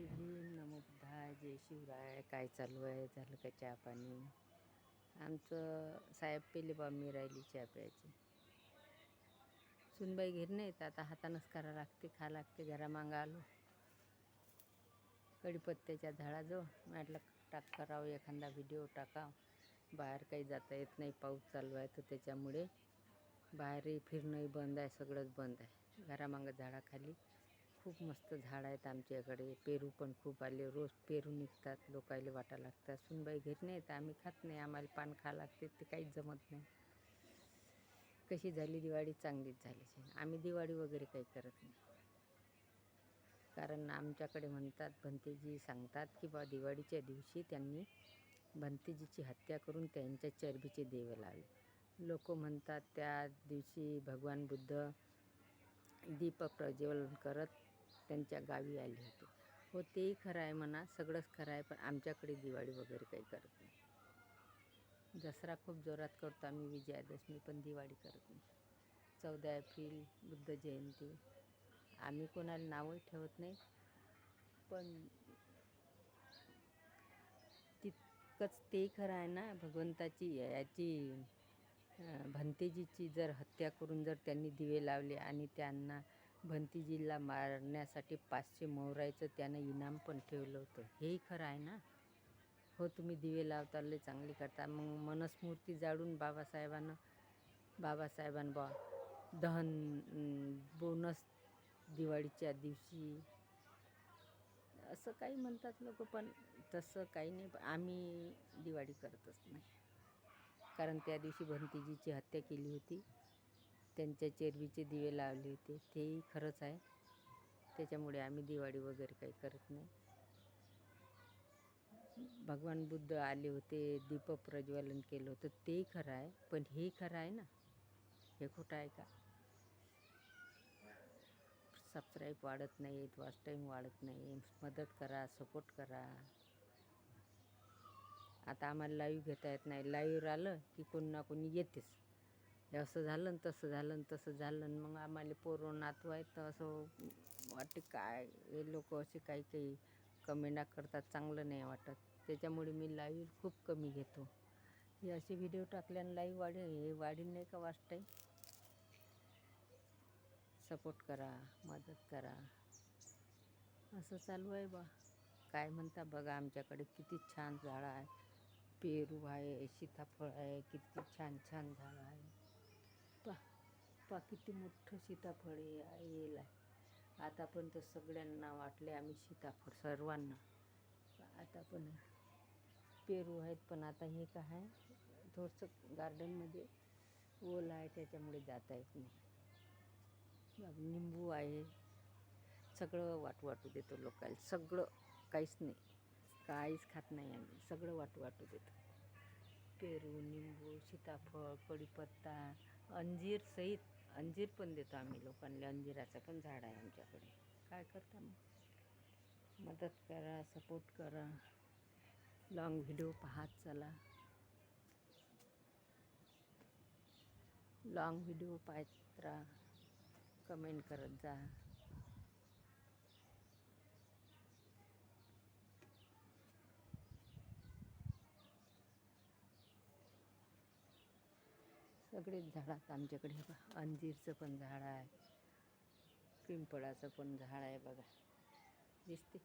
जय भीम नमो जय शिवराय काय चालू आहे? झालं का चहा पाणी? आमचं साहेब पेले बा मी राहिली चहा प्यायची. सुनबाई घेर नाहीत आता हातानंच करा लागते खा लागते घरामागं आलो. कढीपत्त्याच्या झाडाजवळ. म्हटलं टाक करावं एखादा व्हिडिओ टाकाव बाहेर काही जाता येत नाही पाऊस चालू आहे तर त्याच्यामुळे बाहेरही फिरणंही बंद आहे सगळंच बंद आहे. घरामागं झाडाखाली खूप मस्त झाड आहेत आमच्याकडे. पेरू पण खूप आले. रोज पेरू निघतात लोकायला वाटा लागतात सुनबाई घरी नाही तर आम्ही खात नाही. आम्हाला पान खा लागते ते काहीच जमत नाही. कशी झाली दिवाळी? चांगलीच झाली आम्ही दिवाळी वगैरे काही करत नाही. कारण आमच्याकडे म्हणतात भंतेजी सांगतात की बा दिवाळीच्या दिवशी त्यांनी भंतेजीची हत्या करून त्यांच्या चरबीचे देवे लावले. लोक म्हणतात त्या दिवशी भगवान बुद्ध दीप प्रज्वलन करत त्यांच्या गावी आले होते. हो तेही खरं आहे म्हणा सगळंच खरं आहे पण आमच्याकडे दिवाळी वगैरे काही करत नाही. दसरा खूप जोरात करतो आम्ही विजयादशमी पण दिवाळी करत नाही. चौदा एप्रिल बुद्ध जयंती. आम्ही कोणाला नावही ठेवत नाही पण तितकंच ते खरं आहे ना भगवंताची याची भंतेजीची जर हत्या करून जर त्यांनी दिवे लावले आणि त्यांना भंतीजीला मारण्यासाठी पाचशे मोहरायचं त्यानं इनाम पण ठेवलं होतं. हेही खरं आहे ना? हो तुम्ही दिवे लावता लय चांगली करता. मग मनस्मूर्ती जाळून बाबासाहेबांना बाबासाहेबांना बा दहन बोनस दिवाळीच्या दिवशी असं काही म्हणतात लोक पण तसं काही नाही. आम्ही दिवाळी करतच नाही. कारण त्या दिवशी भंतीजीची हत्या केली होती. त्यांच्या चेरबीचे दिवे लावले होते. तेही खरंच आहे. त्याच्यामुळे आम्ही दिवाळी वगैरे काही करत नाही. भगवान बुद्ध आले होते दीप प्रज्वलन केलं होतं. तेही खरं आहे. पण हे खरं आहे ना? हे खोटं आहे का? सबस्क्राईब वाढत नाहीत वॉच टाईम वाढत नाही मदत करा सपोर्ट करा. आता आम्हाला लाईव्ह घेता येत नाही. लाईव्ह आलं की कोणी ना कोणी येतेच. हे असं झालं तसं झालं तसं झालं मग आम्हाला पोरं नातू आहेत तर असं वाटते काय हे लोक असे काही काही कमेंटा करतात चांगलं नाही वाटत. त्याच्यामुळे मी लाईव्ह खूप कमी घेतो. हे असे व्हिडिओ टाकल्यानं लाईव्ह वाढे हे वाढीन नाही का वाटतंय? सपोर्ट करा मदत करा. असं चालू आहे बा. काय म्हणता बघा आमच्याकडे किती छान झाडं आहे पेरू आहे सीताफळ आहे किती छान छान झाडं आहे पा पा किती मोठं सीताफळ येईल आहे. आता पण तर सगळ्यांना वाटले आम्ही सीताफळ सर्वांना. आता पण पेरू आहेत पण आता हे काय आहे थोडंसं गार्डनमध्ये ओल आहे त्याच्यामुळे जाता येत नाही. निंबू आहे. सगळं वाटू वाटू देतो लोकांना. सगळं काहीच नाही. काहीच खात नाही आम्ही. सगळं वाटू वाटू देतो. पेरू निंबू सीताफळ कढीपत्ता अंजीर सहित अंजीर पण देतो आम्ही लोकांना. अंजिराचं पण झाड आहे आमच्याकडे. काय करता मग? मदत करा सपोर्ट करा. लॉंग व्हिडिओ पाहत चला. लॉंग व्हिडिओ पाहत राहा. कमेंट करत जा. सगळेच झाडात आमच्याकडे बघा. अंजीरचं पण झाड आहे. पिंपळाचं पण झाड आहे बघा. दिसते.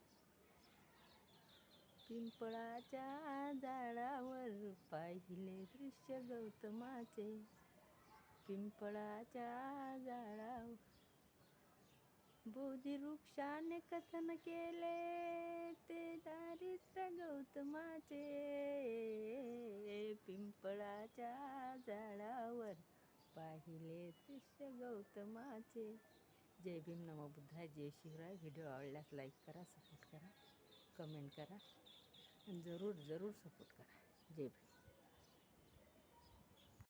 पिंपळाच्या झाडावर पाहिले दृश्य गौतमाचे. पिंपळाच्या झाडावर वृक्षाने कथन केले ते दारिद्र्य गौतमाचे. पिंपळाच्या झाडावर पाहिले दृश्य गौतमाचे. जय भीम नमो बुद्धाय जय शिवराय. व्हिडिओ आवडल्यास लाईक करा सपोर्ट करा कमेंट करा आणि जरूर जरूर सपोर्ट करा. जय भीम.